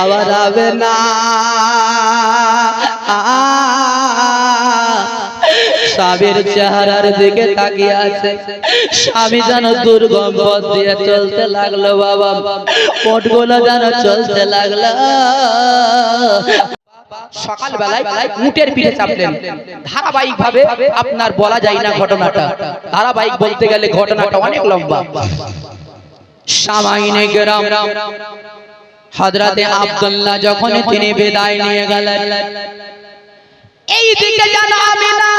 আবার হবে না। স্বামীর চেহারার দিকে তাকিয়ে আছে। স্বামী যেন দুর্গম পথ দিয়ে চলতে লাগল, বাবা। পটগুলো যেন চলতে লাগল। সকাল বেলায় উটের পিঠে চাপলেন। ধারাবাহিক ভাবে আপনার বলা যায় না ঘটনাটা। ধারাবাহিক বলতে গেলে ঘটনাটা অনেক লম্বা। সামাইনে গ্রাম। হযরতে আব্দুল্লাহ যখন তিনি বিদায় নিয়ে গেলেন এই দিকে যেন আমিনা।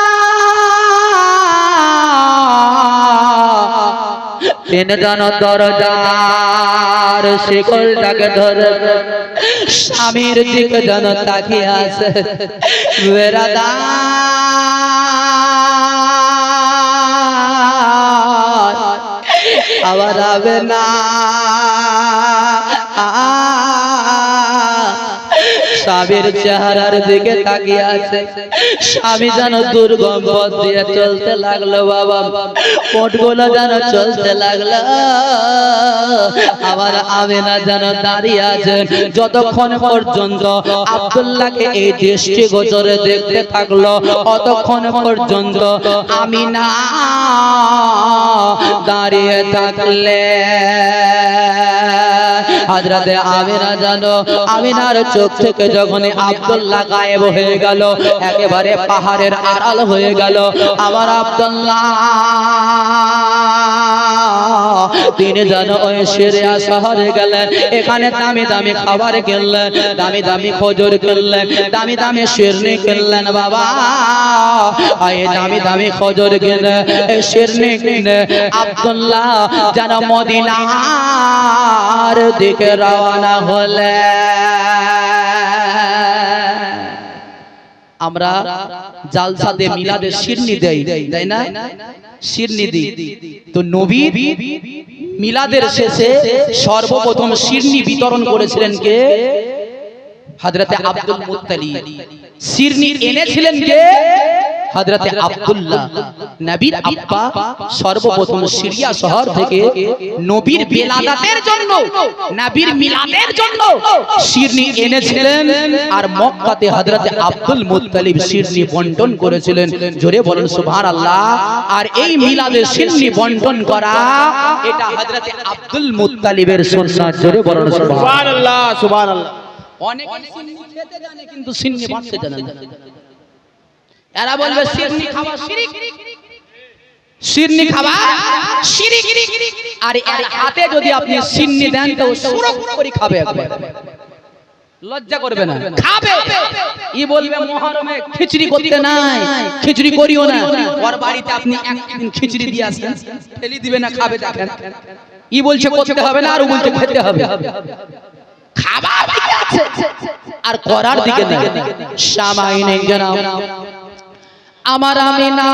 তিনি দরজার শিকলটাকে ধরে স্বামীর দিকে যেন তাকিয়ে আছে। বেড়াদার আবার হবে না। স্বামীর চেহারার দিকে তাকিয়ে আছে। স্বামী যেন দুর্গম পথ দিয়ে চলতে লাগল, বাবা। পটগুলো যেন চলতে লাগল। আবার আমেনা যেন দাঁড়িয়ে আছে। যতক্ষণ পর্যন্ত আব্দুল্লাহকে এই দৃষ্টি গোচরে দেখতে থাকল, অতক্ষণ পর্যন্ত আমি না দাঁড়িয়ে থাকলে। হাজরাতে আমিনা জানো, আমিনার চোখ থেকে যখন আব্দুল্লাহ গায়েব হয়ে গেল, একেবারে পাহাড়ের আড়াল হয়ে গেল, আমার আব্দুল্লাহ তিনি যেন ওই সিরিয়া শহরে গেলেন। এখানে দামি দামি খাবার কিনলেন, দামি দামি খজুর কিনলেন, দামি দামি শিরনি কিনলেন, বাবা। এই দামি দামি খজুর কিনে, এই শিরনি কিনে আব্দুল্লাহ যেন মদিনার দিকে রওনা হলে আমরা জালসাতে মিলাদে শিরনি দেই, তাই না? শিরনি দিই। তো নবী মিলাদের শেষে সর্বপ্রথম শিরনি বিতরণ করেছিলেন কে? হযরতে আব্দুল মুত্তালিব শিরনি এনেছিলেন কে? হযরতে আব্দুল্লাহ নবীর আব্বা সর্বপ্রথম সিরিয়া শহর থেকে নবীর বেলাদাতের জন্য নবীর মিলাদের জন্য শিরনি এনেছিলেন আর মক্কাতে হযরতে আব্দুল মুত্তালিব শিরনি বন্টন করেছিলেন। জোরে বলেন সুবহানাল্লাহ আর এই মিলাদে শিরনি বন্টন করা এটা হযরতে আব্দুল মুত্তালিবের সুন্নাত। জোরে বলেন সুবহানাল্লাহ সুবহানাল্লাহ। অনেক সিন্নি খেতে জানে কিন্তু সিন্নি বাঁধতে জানে না। এরা বলবে সিন্নি খাওয়া শিরিক। সিন্নি খাওয়া শিরিক। আর এর হাতে যদি আপনি সিন্নি দেন তো সুরক করে খাবে একবার। লজ্জা করবে না। খাবে। ই বলবে মহরমে খিচড়ি করতে নাই খিচড়ি করিও না। ওর বাড়িতে আপনি একদিন খিচড়ি দিয়ে আসেন। ফেলি দিবে না খাবে দেখেন ই বলছে করতে হবে না আর ও বলছে খেতে হবে। খাবার দিকে আছে। আর করার দিকে নেই। সামাইনে জানাও আমার আমি না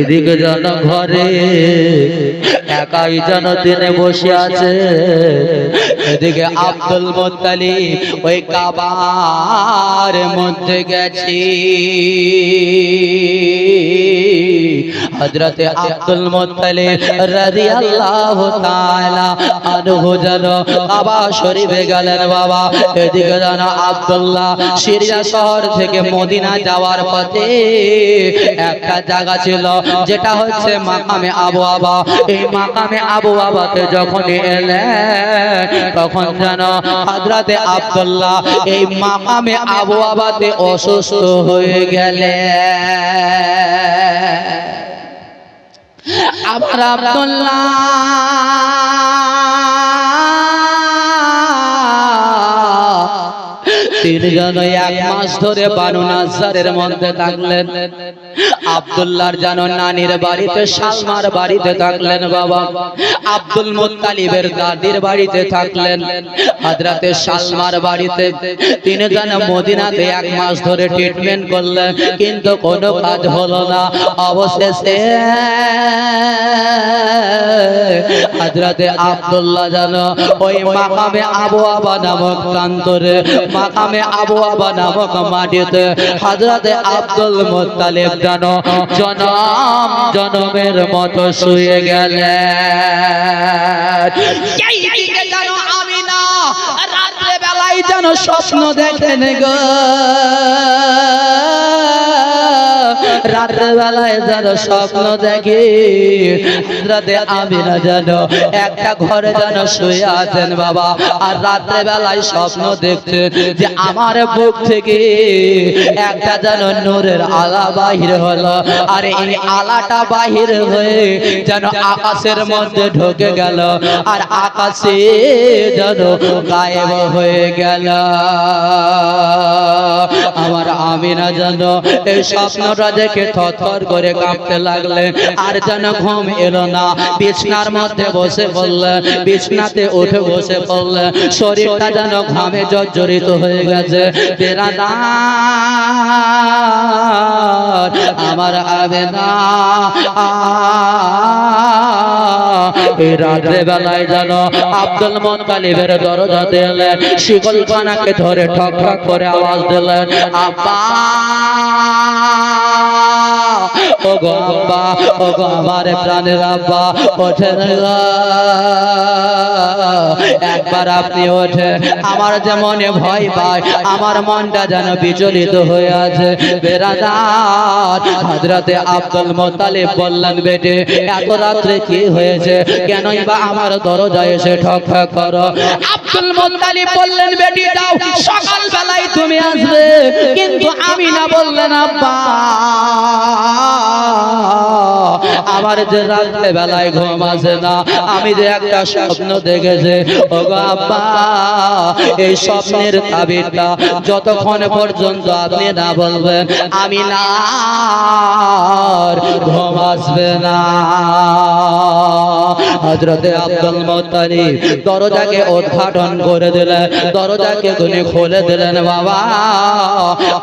এদিকে যেন ঘরে একাই যেন দিনে বসে আছে, এদিকে আব্দুল মোত্তালি ওই কাবার মধ্যে গেছি। হযরতে আব্দুল মুত্তালিব রাদিয়াল্লাহু তাআলা আনহু যেন কাবা শরীফে গেলেন বাবা। এদিকে যেন আব্দুল্লাহ সিরিয়া শহর থেকে মদিনা যাওয়ার পথে একটা জায়গা ছিল, যেটা হচ্ছে মাকামে আবু আবা। এই মাকামে আবু আবাতে যখন এলেন, তখন যেন হযরতে আব্দুল্লাহ এই মাকামে আবু আবাতে অসুস্থ হয়ে গেলেন। আমার আব্দুল্লাহ তিনি যেন এক মাস ধরে বানু নাজারের মধ্যে থাকলেন। আব্দুল্লাহর যেন নানির বাড়িতে বাড়িতে থাকলেন বাবা। আব্দুল দাদির বাড়িতে থাকলেন। হাজরাতে বাড়িতে যেন মদিনাতে এক মাস ধরে ট্রিটমেন্ট করলেন, কিন্তু কোনো কাজ হলো না। অবশেষে হযরতে আব্দুল্লাহ জানো ওই মাকামে আবু আবা নামক প্রান্তরে মাকামে আবু আবা নামক মাটিতে হাজরাতে আব্দুল মুত্তালিব জানো জনম, জনমের মতো শুয়ে আমি বেলায় যেন স্বপ্ন দেখেন গো রাত্রে বেলায় যেন স্বপ্ন দেখে, রাতে আমি না জানো একটা ঘরে যেন শুয়ে আছেন বাবা। আর রাতের বেলায় স্বপ্ন দেখছেন যে আমার বুক থেকে একটা যেন নূরের আলা বাহির হলো। আর এই আলাটা বাহির হয়ে যেন আকাশের মধ্যে ঢুকে গেল, আর আকাশে যেন গায়েব হয়ে গেল। আমার আমিনা যেন এই স্বপ্নটা দেখে থরথর করে কাঁপতে লাগলেন আর যেন ঘুম এলো না। বিছনার মধ্যে বসে পড়লেন বিছনাতে উঠে বসে পড়লেন শরীরটা যেন ঘামে জর্জরিত হয়ে গেছে। আমার আবে রাত্রে বেলায় যেন আব্দুল মোত্তালিবের দরজা দিলেন শিকল ধরে ঠক ঠক করে আওয়াজ দিলেন, আব্বা! ও গো আব্বা ও গো আমার প্রাণের আব্বা ওঠেন একবার আপনি ওঠেন আমার যে ভয় পায়, আমার মনটা যেন বিচলিত হয়ে আছে। বেরাদার হজরতে আব্দুল মোতালিব বললেন, বেটে, এত রাত্রে কি হয়েছে? কেনই বা আমার দরজায় এসে ঠক ঠক করো? আব্দুল মোতালিব বললেন, বেটি যাও সকাল বেলায় তুমি আসবে। কিন্তু আমি না বললেন, আব্বা, আমার যে রাত্রে বেলায় ঘুম আসে না, আমি যে একটা স্বপ্ন দেখেছি। ও আব্বা, এই স্বপ্নের তাবিরটা যতক্ষণ পর্যন্ত আপনি না বলবেন আমি না ঘুম আসবে না। হজরতে আব্দুল মোত্তালিব দরজাকে উদ্ঘাটন করে দিলেন দরজাকে গুনে খুলে দিলেন বাবা।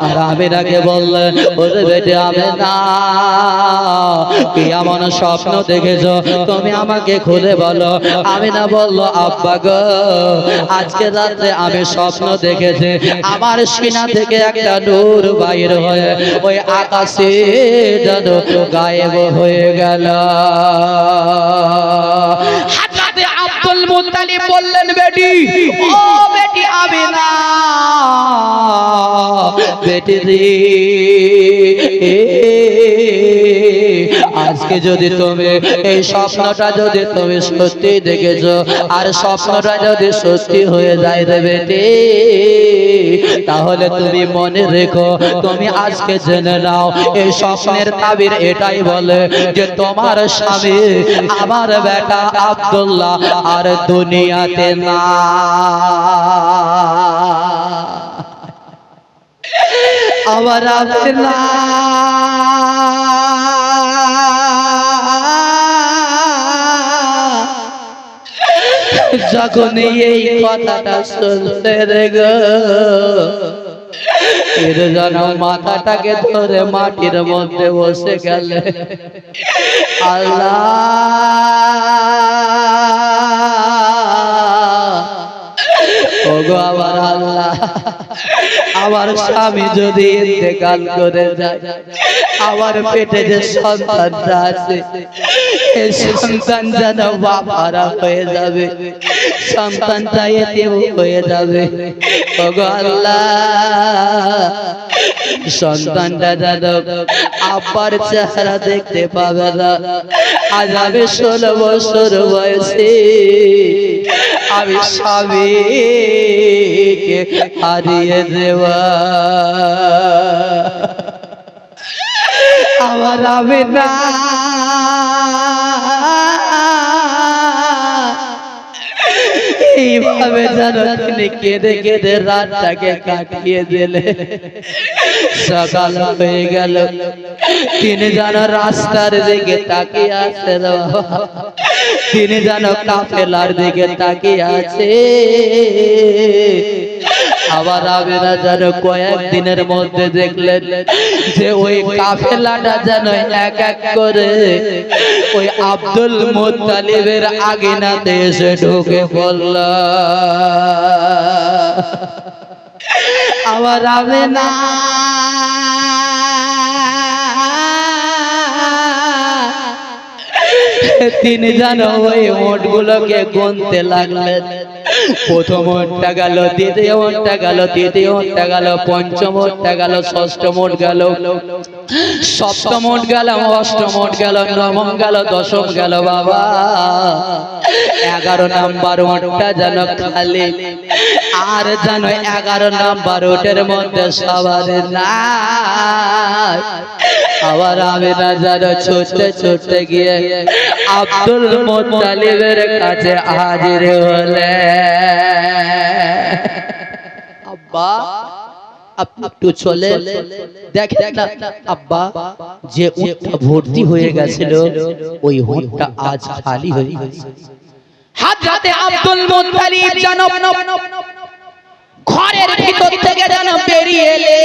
আর আমিনাকে বললেন, ওরে বেটে আমি না কি এমন স্বপ্ন দেখেছ? তুমি আমাকে খুলে বলো। আমি না বলল, আব্বা গো, আজকে রাত্রে আমি স্বপ্ন দেখেছি। আমার সিনা থেকে একটা নূর বাইর হয়ে, ওই আকাশে যেন গায়েব হয়ে গেল। আব্দুল মুতালিব বললেন বেটি ও বেটি আবে না বেটি রে আজকে যদি তুমি এই স্বপ্নটা যদি তুমি সত্যি দেখেছ, আর স্বপ্নটা যদি সত্যি হয়ে যায় বেটি, তাহলে তুমি মনে রেখো, তুমি আজকে জেনে নাও, এই স্বপ্নের তাবির এটাই বলে যে তোমার স্বামী আমার বেটা আব্দুল্লাহ আর দুনিয়াতে না। আমার না যখন এই কথাটা শুনতে রে গো এর যেন মাথাটাকে ধরে মাটির মধ্যে বসে গেলে। আল্লাহ। ওগো আবার আল্লাহ। আমার স্বামী যদি ইন্তেকাল করে যায়, আমার পেটে যে সন্তানটা আছে এই সন্তান যেন বাবারা হয়ে যাবে, সন্তানটা এতে হয়ে যাবে। সন্তানটা যেন আব্বার চেহারা দেখতে পাবে না। আজ আমি ষোলো বছর বয়সে আমি স্বামীকে হারিয়ে দেওয়া। আমার আমি না যেন তিনি কেঁদে কেঁদে রাতটাকে কাটিয়ে দিলে। সকাল হয়ে গেল। তিনি যেন রাস্তার দিকে তাকিয়ে আছে তিনি যেন কাফেলার দিকে তাকিয়ে আছে। আবার আমিনা যেন কয়েক দিনের মধ্যে দেখলেন যে ওই কাফেলাটা যেন এক এক করে ওই আব্দুল মুত্তালিবের আগিনাতে এসে ঢুকে পড়ল। আবার আমিনা তিনি যেন ওই মোটগুলোকে গুনতে লাগলেন। প্রথম ওটটা গেল দ্বিতীয় ওটটা গেল তৃতীয় ওটটা গেল পঞ্চম ওটটা গেল ষষ্ঠ মোট গেল। সপ্তম মোট গেল অষ্টম মোট গেল, নবম গেল, দশম গেল, বাবা। এগারো নাম্বার ওটটা যেন খালি। আর যেন এগারো নাম্বার ওটের মধ্যে সবার না আবার আমি না যেন ছুটতে ছুটতে গিয়ে আব্দুল মোত্তালিবের কাছে হাজির হলে। আব্বা, আপনি একটু চলে দেখেন আব্বা, যে উটটা ভর্তি হয়ে গেছিল, ওই উটটা আজ খালি হয়ে গেছে। হাজরাতে আব্দুল মুত্তালিব যেন ঘরের ভিতর থেকে যেন বেরিয়ে এলে।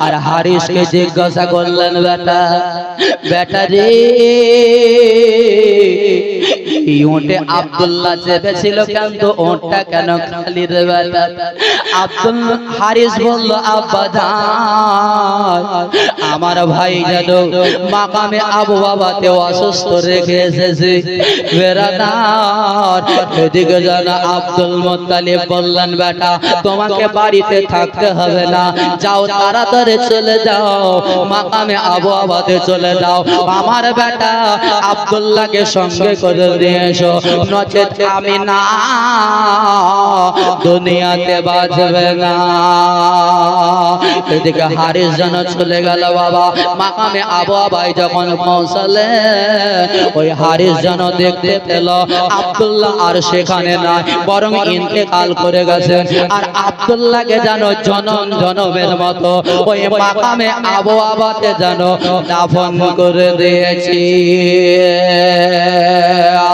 আর হারিসকে জিজ্ঞাসা করলেন বেটা বেটা রে এই ওটে আব্দুল্লাহ চেপেছিল কেন তো ওটটা কেন খালি রে আব্দুল হারিস বলল আব্বা জান আমার ভাই যেন মাকামে আবু বাবাতে অসুস্থ রেখে এসেছে। বেড়াদার এদিকে যেন আব্দুল মোত্তালিব বললেন বেটা তোমাকে বাড়িতে থাকতে হবে না। যাও তাড়াতাড়ি চলে যাও মাকামে আবু আবাদে চলে যাও। আমার বেটা আব্দুল্লাহকে সঙ্গে করে নিয়ে এসো, নচেত আমি না। দুনিয়াতে বাঁচবে না। এদিকে হারিস যেন চলে গেল বাবা। মাকামে আবু আবাই যখন পৌঁছালে, ওই হারিস যেন দেখতে পেল, আব্দুল্লাহ আর সেখানে নাই, বরং ইন্তেকাল করে গেছেন। আর আব্দুল্লাহকে যেন জনম জনমের মতো, ওই মাকামে আবু আবাতে যেন দাফন করে দিয়েছি।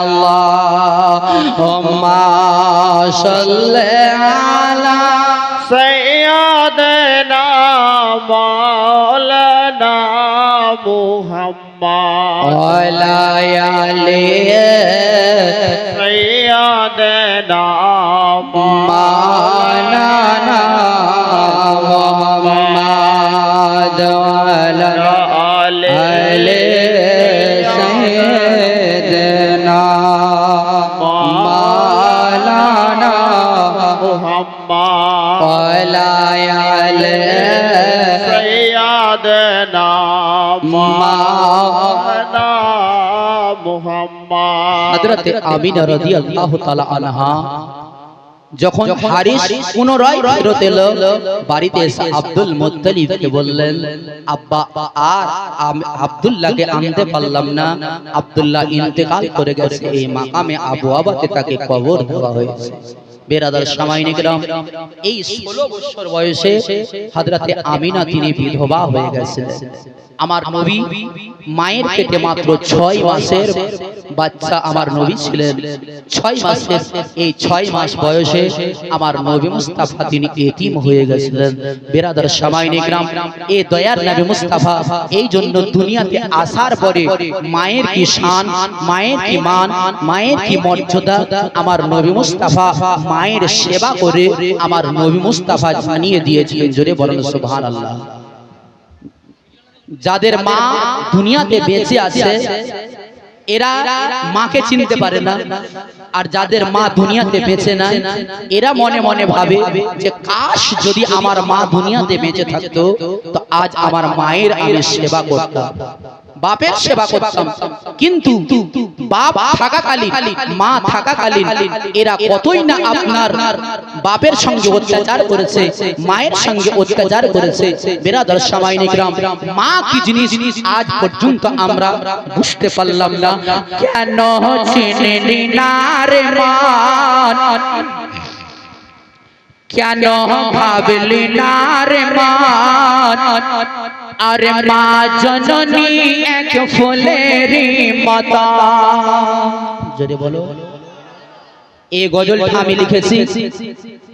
আল্লাহ হম্মা সাল্লে আলা সাইয়্যিদানা মাওলানা মুহাম্মদ ওয়া আলা আলিহি সাইয়্যিদানা আমিনা রাদিয়াল্লাহু তাআলা আনহা যখন হারিস পুনরায় এলো বাড়িতে এসে আব্দুল মুত্তালিবকে বললেন আব্বা আর আব্দুল্লাহকে আনতে পারলাম না। আব্দুল্লাহ ইন্তেকাল করে গেছে। এই মাকামে আবু আবাতে তাকে কবর দেওয়া হয়েছে। বেরাদার সামাইনে গ্রাম এই ষোলো বছর বয়সে হাজরাতে আমিনা তিনি বিধবা হয়ে গেছেন আমার নবী মায়ের পেটে মাত্র ছয় মাসের বাচ্চা আমার নবী ছিলেন। ছয় মাসের এই ছয় মাস বয়সে আমার নবী মুস্তাফা তিনি এতিম হয়ে গেছিলেন। বেরাদার সামাইনে গ্রাম এ দয়ার নবী মুস্তাফা এই জন্য দুনিয়াতে আসার পরে মায়ের কি শান মায়ের কি মান মায়ের কি মর্যাদা আমার নবী মুস্তাফা মায়ের সেবা করে আমার নবী মুস্তাফা জানিয়ে দিয়েছিলেন, জোরে বলেন, সুবহানাল্লাহ। যাদের মা দুনিয়াতে বেঁচে আছে, এরা মাকে চিনতে পারে না। আর যাদের মা দুনিয়াতে বেঁচে না, এরা মনে মনে ভাবে যে, কাশ যদি আমার মা দুনিয়াতে বেঁচে থাকতো, তো আজ আমার মায়ের আমি সেবা করতাম। বাপের সেবা করতাম। কিন্তু বাপ থাকাকালীন মা থাকাকালীন এরা কতই না আপনার বাপের সঙ্গে অত্যাচার করেছে মায়ের সঙ্গে অত্যাচার করেছে। বেরাদার সামাইনিক রাম মা কি জিনিস আজ পর্যন্ত আমরা বুঝতে পারলাম না। কেন চিনি না রে মান? কেন ভাবলি না রে মান? আরে মা জননী এক ফুলের মাতা। যদি বলো। এই গজলটা আমি লিখেছি।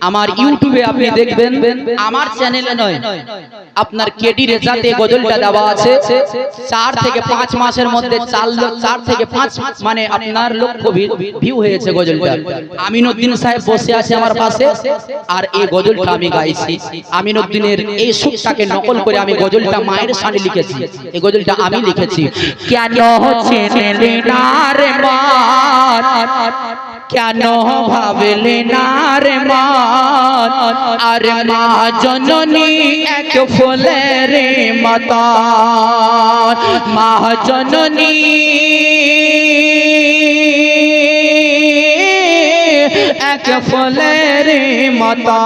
আমার ইউটিউবে আপনি দেখবেন আমার চ্যানেলে নয় আপনার কেডি রেজাতে গজলটা দেওয়া আছে। চার থেকে পাঁচ মাসের মধ্যে চার চার থেকে পাঁচ মানে আপনার লক্ষ ভিউ হয়েছে গজলটা আমিনুদ্দিন সাহেব বসে আছে আমার পাশে। আর এই গজলটা আমি গাইছি। আমিনুদ্দিনের এই সুরটাকে নকল করে আমি গজলটা মায়ের সামনে লিখেছি। এই গজলটা আমি লিখেছি। কেন মান কেন ভাবলে না রে মান আর মা জননী এক ফুলের মাতা মা জননী এক ফুলের মাতা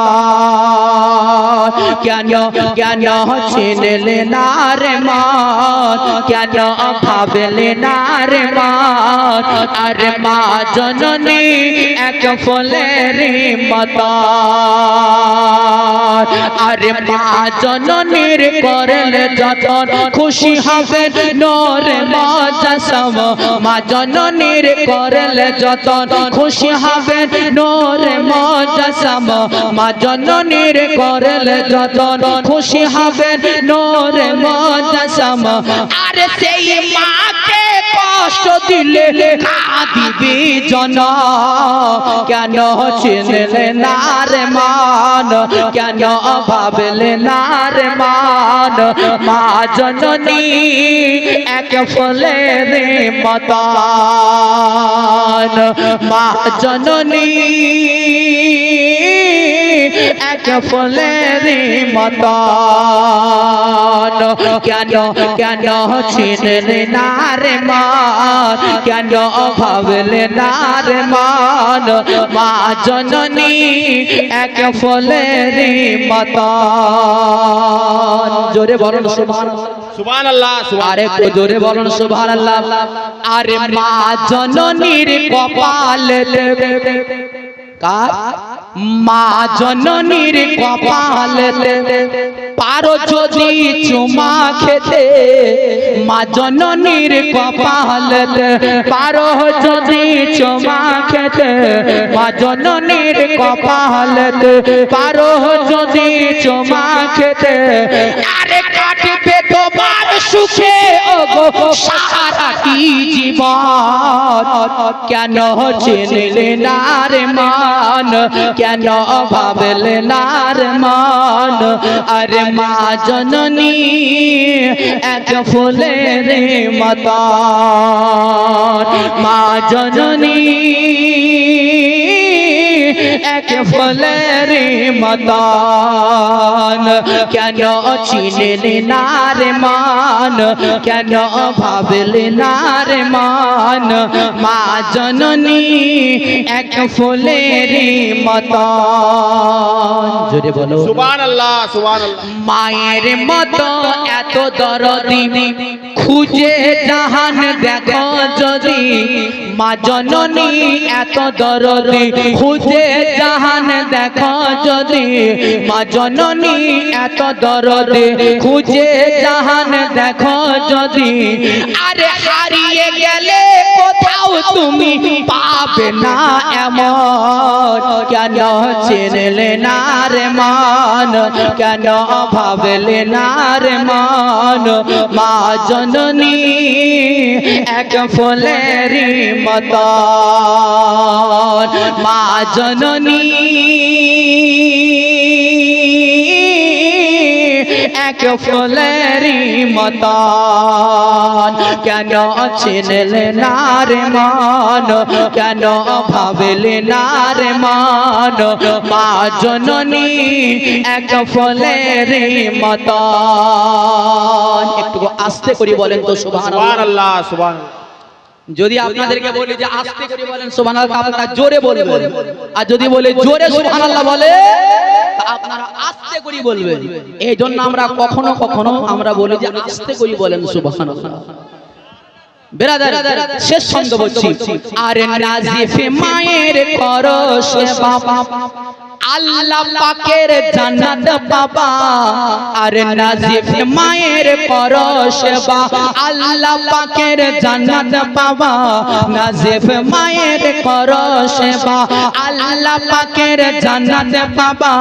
কেন কেন চিনলে না রে মান? কেন ভাবলে না রে মান? আর মা জননী, এক ফুলের মাতা আরে মা জননীর করলে যতন খুশি হবে, নোরে মজাসম মা জননীর করলে যতন খুশি হবে, নোরে মজাসম মা জননীর করলে যতন খুশি হবে, নোরে মজাসম আরে সেই মাকে কষ্ট দিলে কাঁদিবি জন। কেন চিনলে না রে মান? কেন ভাবলে না রে মান? মা জননী এক ফলের মতান মা জননী এক ফলের মতান। কেন কেন চিনলে না রে মান? কেন ভাবলে না রে মান? মা জননী এক ফলের মতান। জোরে বলুন সুবহান সুবহান আল্লাহ আরে জোরে বলুন সুবহান আল্লাহ আরে মা জননীর কপাল কার মা জননীর কপাল পারো যদি চুমা খেতে, মা জননীর কপাল পারো যদি চুমা খেতে, মা জননীর কপাল পারো যদি চুমা খেতে, আরে কাটবে তোমার সুখে, ওগো সারাটি জীবন? কেন চিনলে না রে মান? কেন ভাবলে না রে মান? আরে মা জননী, এক ফুলের মতান। মা জননী এক ফলের মতান। কেন চিনলে না রে মান? কেন ভাবলে না রে মান? মা জননী এক ফুলের মতান। জোরে বলো। সুবহান আল্লাহ সুবহান আল্লাহ মায়ের মতো এত দরদি খুঁজে জাহান দেখো যদি। মা জননী এত দরদি খুঁজে জাহান দেখো যদি। মা জননী এত দরদি খুঁজে জাহান দেখো যদি। আরে হারিয়ে গেলে কোথাও তুমি পাবে না এমন। কেন চিনলে না রে মান? কেন ভাবলে না রে মান? মা জননী, এক ফুলের মতন। মা জননী, এক ফুলের মতন। কেন চিনলে নার মান? কেন ভাবলে নার মান? মা জননী এক রে মতন। একটু আস্তে করি বলেন তো সুবহান সুবহানাল্লাহ আল্লাহ সুবহান যদি আপনাদেরকে বলি যে আস্তে করে বলেন সুবহানাল্লাহ আপনারা জোরে বলবেন। আর যদি বলে জোরে সুবহানাল্লাহ বলে তা আপনারা আস্তে করে বলবেন। এই জন্য আমরা কখনো কখনো আমরা বলি যে আস্তে করে বলেন সুবহানাল্লাহ। বেরাদার শেষ ছন্দ বলছি। আরে নাজিফে মায়ের করো সেবা আল্লাহ পাকের জান্নাত বাবা। আরে নাজিফ মায়ের করো সেবা। আল্লাহ পাকের জান্নাত বাবা। নাজিফ মায়ের করো সেবা। আল্লাহ পাকের জান্নাত বাবা।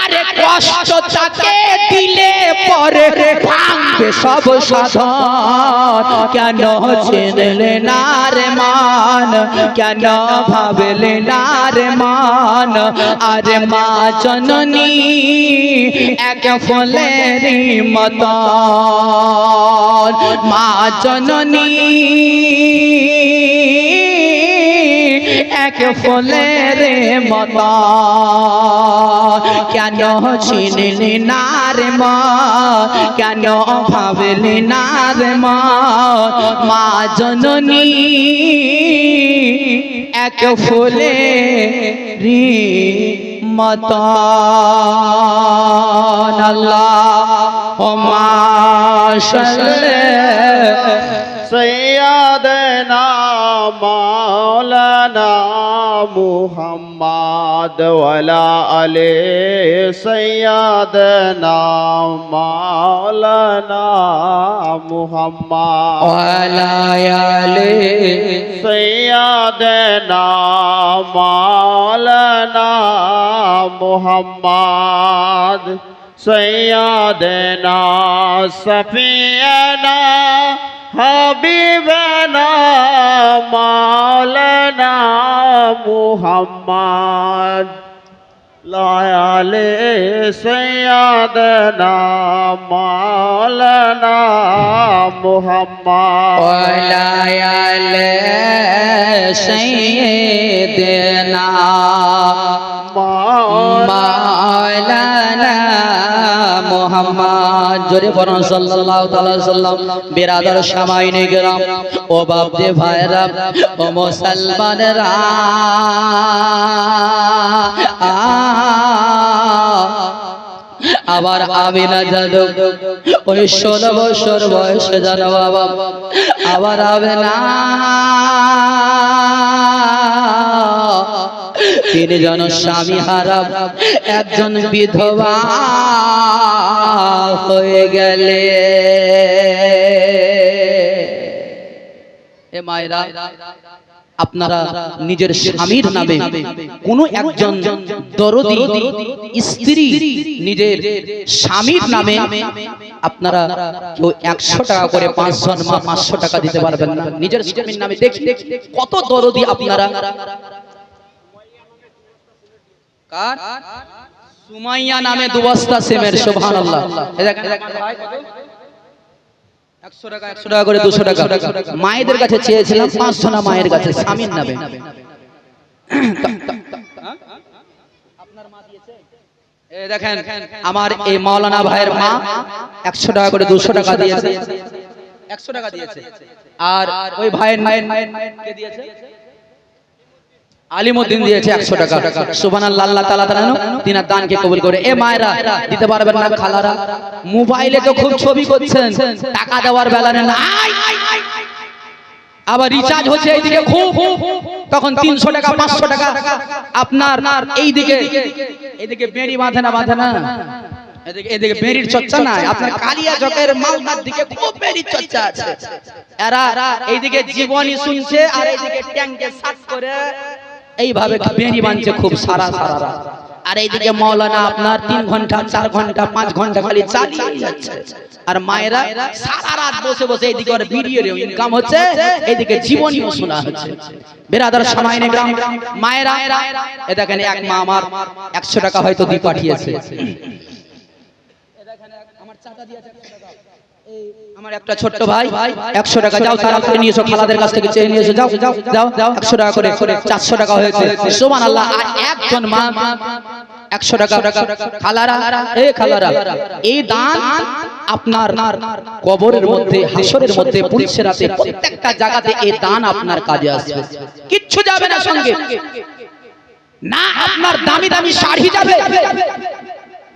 আরে কষ্ট তাকে দিলে পরে ভাঙবে সব সাধন। কেন চিনলে না রে মান? কেন ভাবলে না রে মান? আরে মা জননী, এক ফলের মত মা জননী, এক ফলের মত কেন চিনলি না রে মা? কেন ভাবলি না রে মা? জননী, এক ফুলে রি উম্মতান আল্লাহ। সৈয়াদনা মাওলানা মুহাম্মদ محمد ولا ال سيدنا مولانا محمد ولا ال سيدنا مولانا محمد سيدنا سفينا حبيبنا مولانا মুহাম্মদ। লায়ালে সৈয়াদনা মাওলানা মুহাম্মদ। লায়ালে সৈয়দনা মাওলানা মুহাম্মদ, জোরে পড়ুন সাল্লাল্লাহু তাআলা সাল্লাম বিরাদার গ্রাম ও বাপ দে ভাইরা, ও মুসলমানরা, আবার আমিনা যাদব ওই ষোলো বছর বয়সে জানো বাবা, আবার হবে না তিনি জন স্বামী হারাম, একজন বিধবা হয়ে গেলে। মায়েরা, আপনারা নিজের স্বামীর নামে কোন একজন স্ত্রী নিজের স্বামীর নামে আপনারা কেউ একশো টাকা করে, পাঁচজন পাঁচশো টাকা দিতে পারবেন না। নিজের স্বামীর নামে দেখি, কত দরদি আপনারা কার? সুমাইয়া নামে দুবস্তা সেমের সুবহানাল্লাহ। একশো টাকা একশো টাকা করে দুশো টাকা মায়েদের কাছে চেয়েছিলাম পাঁচশো না মায়ের কাছে স্বামীর নামে। দেখেন আমার এই মাওলানা ভাইয়ের মা একশো টাকা করে দুশো টাকা দিয়েছে। একশো টাকা দিয়েছে। আর ওই ভাইয়ের মায়ের দিয়েছে? আলিমুদ্দিন দিয়েছে একশো টাকা সুবান আল্লাহ তালা তালা তিনার দানকে কবুল করে এ মায়েরা দিতে পারবেন না খালারা মোবাইলে তো খুব ছবি করছেন টাকা দেওয়ার বেলা নেই। আবার রিচার্জ হচ্ছে এইদিকে খুব তখন তিনশো টাকা পাঁচশো টাকা আপনার এইদিকে এইদিকে বেড়ি বাঁধে না বাঁধে না এদিকে এদিকে বেরির চর্চা নাই আপনার কালিয়া চকের মালদার দিকে খুব বেরির চর্চা আছে এরা এইদিকে জীবনী শুনছে আর এইদিকে ট্যাঙ্কে সাট করে এইভাবে বেরি বানছে খুব সারা সারা রাত। আর এইদিকে মৌলানা আপনার তিন ঘণ্টা চার ঘণ্টা পাঁচ ঘণ্টা খালি চালিয়ে যাচ্ছে। আর মায়েরা সারা রাত বসে বসে এইদিকে ওর ভিডিও ইনকাম হচ্ছে এইদিকে জীবনীও শোনা হচ্ছে। বেরাদার সময় নেই গ্রাম মায়েরা এ দেখেন এক মা আমার একশো টাকা হয়তো দিয়ে পাঠিয়েছে। আমার একটা ছোট্ট ভাই, একশো টাকা যাও, তারা নিয়ে এসো খালাদের কাছ থেকে চেয়ে নিয়ে এসো যাও যাও যাও, একশো টাকা করে চারশো টাকা হয়েছে। সোমান আল্লাহ একজন মা, একশো টাকা, খালারা, এ খালারা, এই দান আপনার কবরের মধ্যে, হাসরের মধ্যে পুলিশের রাতে প্রত্যেকটা জায়গাতে এই দান আপনার কাজে আসবে। কিচ্ছু যাবে না সঙ্গে। না আপনার দামি দামি শাড়ি যাবে।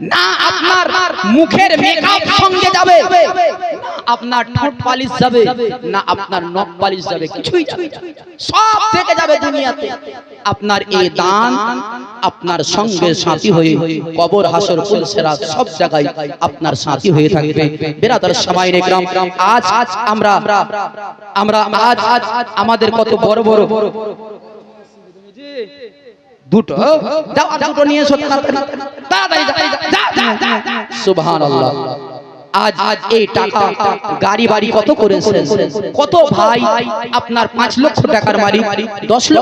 না আপনার মুখের মেকআপ সঙ্গে যাবে আপনার ঠোঁট পালিশ যাবে না আপনার নখ পালিশ যাবে কিছুই যাবে সব থেকে যাবে দুনিয়াতে আপনার এই দান আপনার সঙ্গে সাথী হয়ে কবর হাসর পুলসেরা সব জায়গায় আপনার সাথী হয়ে থাকবে বেরাদার সবাই রেখলাম আজ আজ আমরা আমরা আজ আজ আমাদের কত বড় বড় দুটো আর দুটো নিয়ে এসো তাড়াতাড়ি তাড়াতাড়ি আজ আজ এই টাকা গাড়ি বাড়ি কত করেছেন কত ভাই আপনার পাঁচ লক্ষ টাকার মালিক দশ লক্ষ